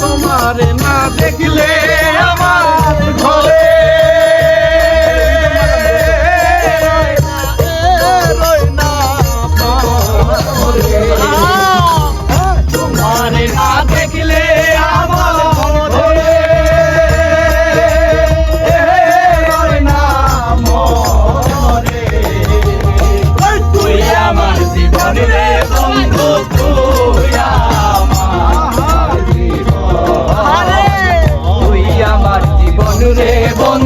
তোমার না দেখলে bon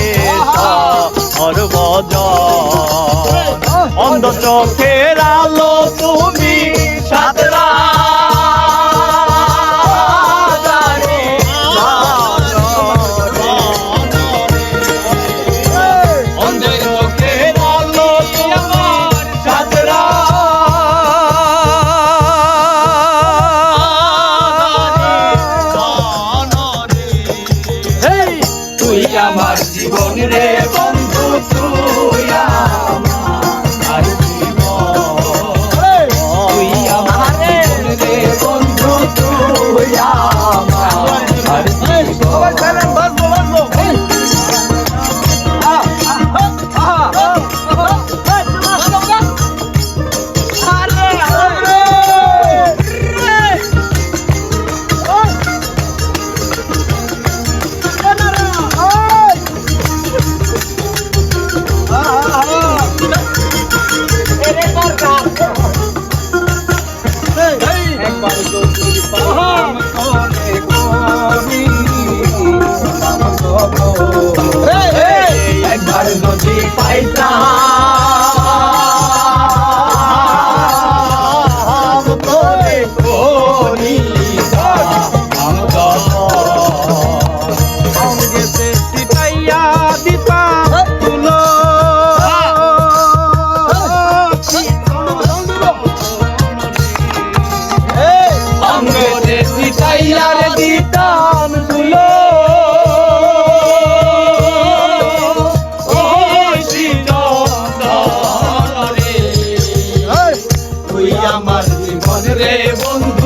cuando choquera તું યામા রে বন্ধু।